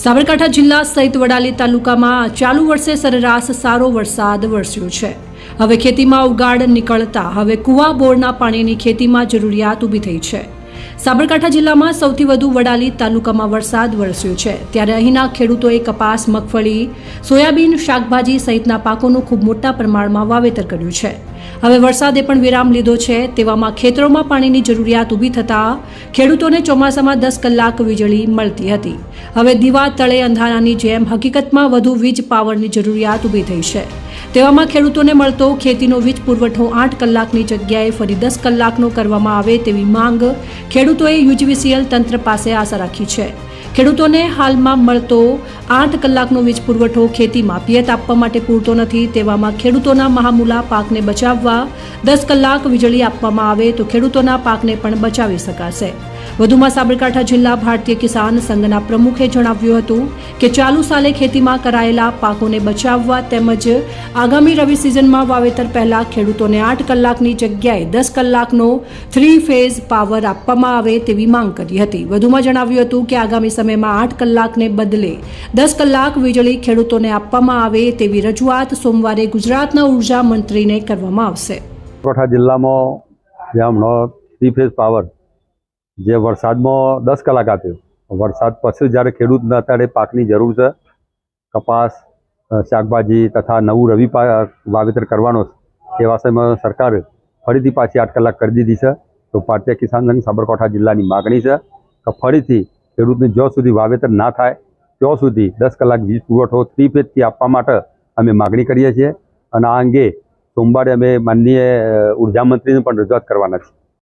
સાબરકાંઠા જિલ્લા સહિત વડાલી તાલુકામાં ચાલુ વર્ષે સરેરાશ સારો વરસાદ વરસ્યો છે. હવે ખેતીમાં ઉગાડ નીકળતા હવે કુવા બોરના પાણીની ખેતીમાં જરૂરિયાત ઊભી થઈ છે. સાબરકાંઠા જિલ્લામાં સૌથી વધુ વડાલી તાલુકામાં વરસાદ વરસ્યો છે. ત્યારે અહીંના ખેડૂતોએ કપાસ, મગફળી, સોયાબીન, શાકભાજી સહિતના પાકોનું ખૂબ મોટા પ્રમાણમાં વાવેતર કર્યું છે. હવે વરસાદે પણ વિરામ લીધો છે. તેવામાં ખેતરોમાં પાણીની જરૂરિયાત ઊભી થતાં ખેડૂતોને ચોમાસામાં દસ કલાક વીજળી મળતી હતી. હવે દીવા તળે અંધારાની જેમ હકીકતમાં વધુ વીજ પાવરની જરૂરિયાત ઊભી થઈ છે. તેવામાં ખેડૂતોને મળતો ખેતીનો વીજ પુરવઠો આઠ કલાકની જગ્યાએ ફરી દસ કલાકનો કરવામાં આવે તેવી માંગ ખેડૂતોએ યુજીવીસીએલ તંત્ર પાસે આશા રાખી છે. ખેડૂતોને હાલમાં મળતો આઠ કલાકનો વીજ પુરવઠો ખેતીમાં પિયત આપવા માટે પૂરતો નથી. તેવામાં ખેડૂતોના મહામૂલા પાકને બચાવવા દસ કલાક વીજળી આપવામાં આવે તો ખેડૂતોના પાકને પણ બચાવી શકાશે. વધુમાં સાબરકાંઠા જિલ્લા ભારતીય કિસાન સંઘના પ્રમુખે જણાવ્યું હતું કે ચાલુ સાલે ખેતીમાં કરાયેલા પાકોને બચાવવા તેમજ આગામી રવિ સિઝનમાં વાવેતર પહેલા ખેડૂતોને આઠ કલાકની જગ્યાએ દસ કલાકનો થ્રી ફેઝ પાવર આપવામાં આવે તેવી માંગ કરી હતી. વધુમાં જણાવ્યું હતું કે આગામી સમયમાં આઠ કલાકને બદલે દસ કલાક વીજળી ખેડૂતોને આપવામાં આવે તેવી રજૂઆત સોમવારે ગુજરાતના ઊર્જા મંત્રીને કરવામાં આવશે. કોઠા જિલ્લામાં જે થ્રી ફેઝ પાવર જે વરસાદમાં દસ કલાક આપ્યો. વરસાદ પછી જ્યારે ખેડૂતને અત્યારે પાકની જરૂર છે, કપાસ શાકભાજી તથા નવું રવિ વાવેતર કરવાનો એવા સમયમાં સરકારે ફરીથી પાછી આઠ કલાક કરી દીધી છે. તો ભારતીય કિસાન સંઘ સાબરકાંઠા જિલ્લાની માગણી છે કે ફરીથી ખેડૂતને જ્યાં સુધી વાવેતર ના થાય, ત્યાં સુધી દસ કલાક વીજ પુરવઠો થ્રી ફેઝથી આપવા માટે અમે માગણી કરીએ છીએ. અને આ અંગે સોમવારે અમે માનનીય મંત્રીને પણ રજૂઆત કરવાના છીએ.